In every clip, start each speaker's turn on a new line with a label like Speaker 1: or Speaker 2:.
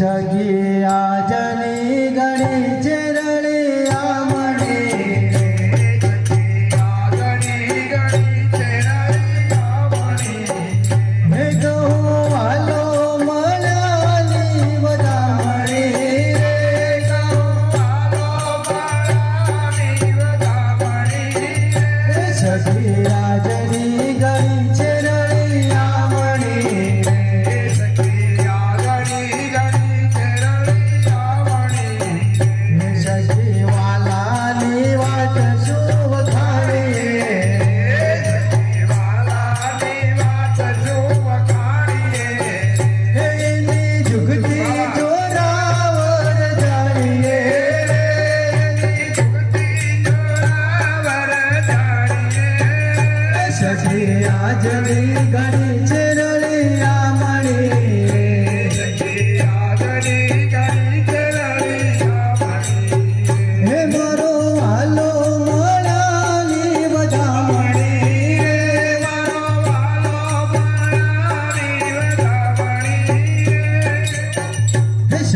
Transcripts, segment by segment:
Speaker 1: সাজিয়ে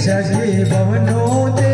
Speaker 1: સજી ભવનો તે